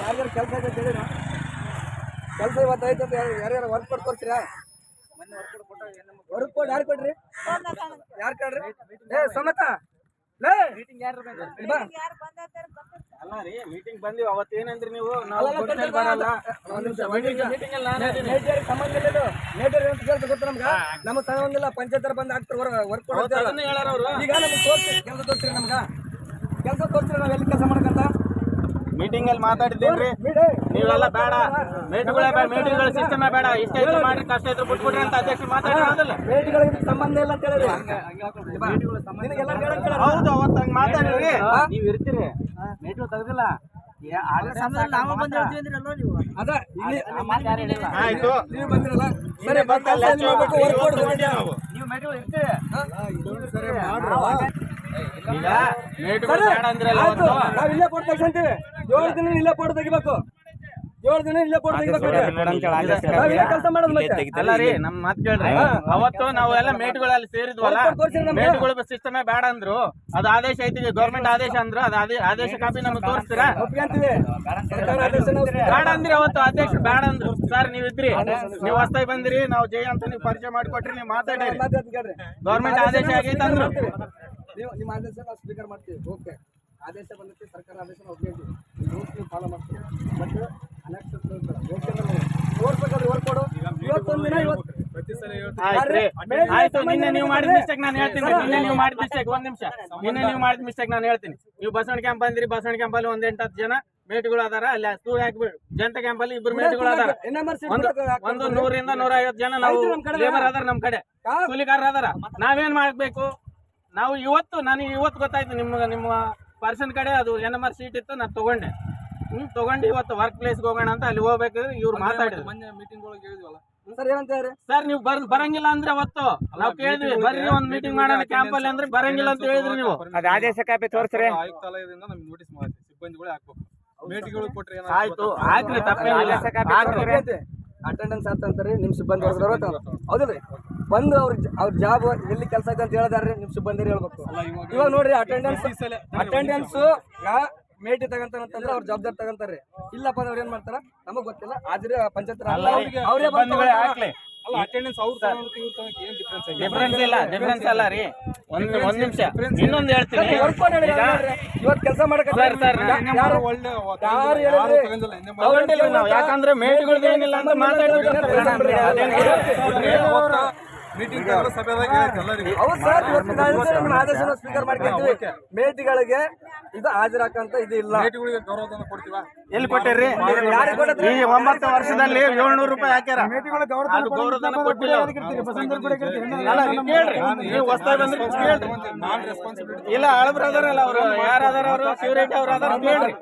ಯಾರ್ಯಾರು ಕೆಲಸ ಅಂತ ಕೆಲಸ ಇವತ್ತು ಐತೆ ಅಂತ ಯಾರು ಯಾರ್ಯಾರು ವರ್ಕ್ ಕೊಟ್ಟು ಕೊಡ್ತೀರಾ ವರ್ಕ್ ಯಾರು ಕೊಡ್ರಿ ಯಾರು ಕೊಡ್ರಿ ಏ ಸಮತ ಲೇ ಮೀಟಿಂಗ್ ಅಲ್ಲ ರೀ ಮೀಟಿಂಗ್ ನೀವು ಸಂಬಂಧ ಇಲ್ಲ ಅಂತ ಕೇಳ್ತಾ ಗೊತ್ತಾ ನಮ್ಗ ನಮ್ಮ ಸಂಬಂಧ ಪಂಚಾಯತ್ ಬಂದ್ ಆಗ್ತಾರೆ ವರ್ಕ್ ಕೊಡ್ತಾರೆ ಈಗ ನಮ್ಗೆ ತೋರಿಸಿ ಕೆಲಸ ತೋರಿಸ್ರಿ ನಮ್ಗ. ಕೆಲಸ ತೋರಿಸಿದ್ರೆ ನಾವ್ ಎಲ್ಲಿ ಕೆಲಸ ಮಾಡಕಂತ ಮೀಟಿಂಗ್ ಅಲ್ಲಿ ಮಾತಾಡಿದ್ದೇನ್ರಿ. ನೀವೆಲ್ಲ ಬೇಡ ಮೀಟಿಂಗ್ಗಳೇ ಬೇಡ ಮೇಟಿಗಳ ಸಿಸ್ಟಮ್ ಬೇಡ ಇಷ್ಟ ಇದ್ರೆ ಮಾಡಿ ಕಷ್ಟ ಇದ್ರೆ ಬಿಟ್ಬಿಡ್ರಿ ಅಂತ ಅಧ್ಯಕ್ಷರು ಮಾತಾಡಿರೋದಲ್ಲ ಮೇಟಿಗಳಿಗೆ ಸಂಬಂಧ ಇಲ್ಲ ಅಂತ ಹೇಳಿರಿ. ಹೌದು ಅವತ್ತು ಹಂಗ್ ಮಾತಾಡಿರಿ ಹಾ? ನೀವ್ ಇರ್ತೀರಿ ಮೀಟಿಂಗ್ ತೆಗ್ದಿಲ್ಲ ಆಯ್ತು ನೀವು ಬಂದಿರಲ್ಲ ಸರಿ ಬಂದ ನೀವು ಇರ್ತೀರಿ ನಾವ್ ಇಲ್ಲೇ ಕೊಟ್ಟು ತೆಗ್ಸಂತೀವಿ ಏಳು ದಿನ ಇಲ್ಲೇ ಕೊಟ್ಟು ತೆಗಿಬೇಕು. ಏಳು ದಿನ ಇಲ್ಲೇ ಕೊಟ್ಟು ತೆಗಿಬೇಕು. ನಾವ್ ಇಲ್ಲೇ ಕೆಲಸ ಮಾಡೋದು ಮತ್ತೆ. ಅಲ್ಲ ರೀ ನಮ್ ಮಾತ್ ಕೇಳ್ರಿ. ಅವತ್ತು ನಾವು ಎಲ್ಲ ಮೇಟ್ಗಳಲ್ಲಿ ಸೇರಿದ್ವಲ್ಲ ಮೇಟ್ಗಳ ಸಿಸ್ಟಮೇ ಬೇಡ ಅಂದ್ರು. ಅದು ಆದೇಶ ಐತಿ ಗೌರ್ಮೆಂಟ್ ಆದೇಶ ಅಂದ್ರು. ಅದು ಆದೇಶ ಕಾಪಿ ನಮ್ಗೆ ತೋರಿಸ್ತೀರಾ? ಬೇಡ ಅಂದ್ರಿ ಅವತ್ತು ಆದೇಶ ಬೇಡ ಅಂದ್ರು. ಸರ್ ನೀವ್ ಇದ್ರಿ. ನೀವು ಹೊಸ್ತಾಗಿ ಬಂದ್ರಿ. ನಾವು ಜೈ ಅಂತ ನೀವು ಪರಿಚಯ ಮಾಡಿಕೊಟ್ರಿ ನೀವು ಮಾತಾಡಿರಿ. ಗೌರ್ಮೆಂಟ್ ಆದೇಶ ಆಗೈತೆ ಅಂದ್ರು. ನೀವು ನಿಮ್ಮ ಆದೇಶ ನಾವು ಸ್ವೀಕಾರ ಮಾಡ್ತೀವಿ. ಓಕೆ ಆದೇಶ ಬಂದೈತಿ ಸರ್ಕಾರ ಆದೇಶ ನಾವು ರೂಲ್ಸ್ ನೀವು ಫಾಲೋ ಮಾಡ್ತೀವಿ ಬಟ್ ತೋರ್ಸ್ಬೇಕಾದ್ರೆ ವರ್ಕ್ ಕೊಡು. ಇವತ್ತೊಂದು ದಿನ ಇವತ್ತು ಆಯ್ತ್ರಿ. ಆಯ್ತು ನಿನ್ನೆ ನೀವು ಮಾಡಿದ ಮಿಸ್ಟೇಕ್ ನಾನು ಹೇಳ್ತೀನಿ ನಿನ್ನೆ ನೀವು ಮಾಡಿದ ಮಿಸ್ಟೇಕ್ ಒಂದ್ ನಿಮಿಷ. ನಿನ್ನೆ ನೀವು ಮಾಡಿದ ಮಿಸ್ಟೇಕ್ ನಾನು ಹೇಳ್ತೀನಿ. ನೀವು ಬಸವಣ ಕ್ಯಾಂಪ್ ಬಂದ್ರಿ ಬಸವಣ್ಣ ಕ್ಯಾಂಪ್ ಅಲ್ಲಿ ಒಂದ್ ಎಂಟು ಹತ್ತು ಜನ ಮೇಟ್ಗಳು ಅದಾರ. ಅಲ್ಲಿ ತೂ ಹಾಕ್ಬಿಡಿ ಜನತಾ ಕ್ಯಾಂಪ್ ಅಲ್ಲಿ ಇಬ್ರು ಮೇಟ್ಗಳು ಅದಾರ. ಒಂದು ನೂರಿಂದ ನೂರ ಐವತ್ತು ಜನ ನಾವು ಲೇಬರ್ ಅದಾರ. ನಮ್ ಕಡೆ. ಕೂಲಿಕಾರ ಕೂಲಿಗಾರರ ಅದಾರ ನಾವೇನ್ ಮಾಡ್ಬೇಕು? ನಾವು ಇವತ್ತು ನನಗೆ ಇವತ್ತು ಗೊತ್ತಾಯ್ತು ನಿಮ್ಮ ನಿಮ್ಮ ಪರ್ಸನ್ ಕಡೆ ಅದು ಎನ್ ಎಂ ಆರ್ ಸೀಟ್ ಇತ್ತು ನಾನು ತಗೊಂಡೆ. ಹ್ಞೂ ತಗೊಂಡು ಇವತ್ತು ವರ್ಕ್ ಪ್ಲೇಸ್ಗೆ ಹೋಗೋಣ ಅಂತ ಅಲ್ಲಿ ಹೋಗ್ಬೇಕು ಇವ್ರು ಮಾತಾಡಿದ್ರು. ಸರ್ ಏನಂತ ಹೇಳಿ ಸರ್ ನೀವು ಬರ್ ಬರಂಗಿಲ್ಲ ಅಂದ್ರೆ ಅವತ್ತು. ನಾವು ಕೇಳಿದ್ವಿ ಬರ್ರಿ ಒಂದ್ ಮೀಟಿಂಗ್ ಮಾಡೋಣ ಕ್ಯಾಂಪ್ ಅಲ್ಲಿ ಅಂದ್ರೆ ಬರಂಗಿಲ್ಲ ಅಂತ ಹೇಳಿದ್ರಿ ನೀವು. ಅದ ಆದೇಶ ಕಾಪಿ ತೋರಿಸ್ರಿ. ಆಯುಕ್ತಾಲಯದಿಂದ ನಮ್ಗೆ ನೋಟಿಸ್ ಮಾಡಿ ಸಿಬ್ಬಂದಿಗಳು ಹಾಕ್ಬೇಕು. ಭೇಟಿಗಳು ಕೊಟ್ರೆ ಆಯ್ತು ಆಯ್ತು ರೀ ತಪ್ಪೇ ಆದೇಶ ಕಾಪಿ. ಅಟೆಂಡೆನ್ಸ್ ಅಂತಂತಾರೆ ನಿಮ್ಮ ಸಿಬ್ಬಂದಿ ವರ್ಗದವ್ರು ಹೌದಿಲ್ರಿ? ಬಂದು ಅವ್ರ ಅವ್ರ ಜಾಬ್ ಎಲ್ಲಿ ಕೆಲಸ ಐತೆ ಅಂತ ಹೇಳಿದಾರ್ರಿ ನಿಮ್ ಸಿಬ್ಬಂದಿ ಹೇಳ್ಬೇಕು. ಇವಾಗ ನೋಡ್ರಿ ಅಟೆಂಡೆನ್ಸ್ ಅಟೆಂಡೆನ್ಸ್ ಮೇಟಿ ತಗಂತಾರಂತಂದ್ರೆ ಅವ್ರ ಜವಾಬ್ದಾರಿ ತಗಂತಾರ್ರಿ. ಇಲ್ಲಪ್ಪ ಅವ್ರು ಏನ್ ಮಾಡ್ತಾರ? ನಮಗ್ ಗೊತ್ತಿಲ್ಲ. ಆದ್ರೆ ಪಂಚಾಯತ್ ಅವರೇ ಹಾಕ್ಲಿ. ಅಲ್ಲ ಅಟೆಂಡೆನ್ಸ್ ಅವ್ರ ತಗೊಳೋದಕ್ಕೆ ಇವ್ರ ತಗೊಳಕ್ಕೆ ಏನ್ ಡಿಫ್ರೆನ್ಸ್ ಇದೆ ಡಿಫ್ರೆನ್ಸ್ ಇಲ್ಲ ಡಿಫ್ರೆನ್ಸ್ ಅಲ್ಲ ರೀ. ಒಂದ್ ಒಂದ್ ನಿಮಿಷ. ಇನ್ನೊಂದು ಹೇಳ್ತೀನಿ. ಇವತ್ತು ಕೆಲಸ ಮಾಡಕ್ಕೆ ಸರ್, ಸರ್, ಯಾರು ಒಳ್ಳೆ ಯಾರು ತಗೊಂಡಿಲ್ಲ ತಗೊಂಡಿಲ್ಲ ನಾವು. ಯಾಕಂದ್ರೆ ಮೇಟ್ಗಳ್ದು ಏನಿಲ್ಲ ಅಂತ ಮಾತಾಡ್ಬಿಟ್ಟು ಮೀಟಿಂಗ್ ಸಭೆದಾಗ ಹೇಳಿದ್ದು ಎಲ್ಲರಿಗೂ. ಹೌದು ಸರ್ ಇವತ್ತು ನಾಳೆ ನಿಮ್ಮ ಆದೇಶನ ಸ್ವೀಕಾರ ಮಾಡ್ಕೊಂತೀವಿ. ಮೇಟಿಗಳಿಗೆ ಇದು ಹಾಜರಾಕಂತ ಇದು ಇಲ್ಲ. ಎಲ್ಲಿ ಕೊಟ್ಟಿರಿ? ಈ ಒಂಬತ್ತು ವರ್ಷದಲ್ಲಿ ಏಳ್ನೂರು ರೂಪಾಯಿ ಹಾಕ್ಯಾರ. ಇಲ್ಲ ಅಳಬ್ರು ಅದಾರಲ್ಲ ಅವರು. ಯಾರು ಅದಾರ ಅವರು? ಶಿವರೆಡ್ಡಿ ಅವ್ರ ಅದಾರ ಕೇಳ್ರಿ.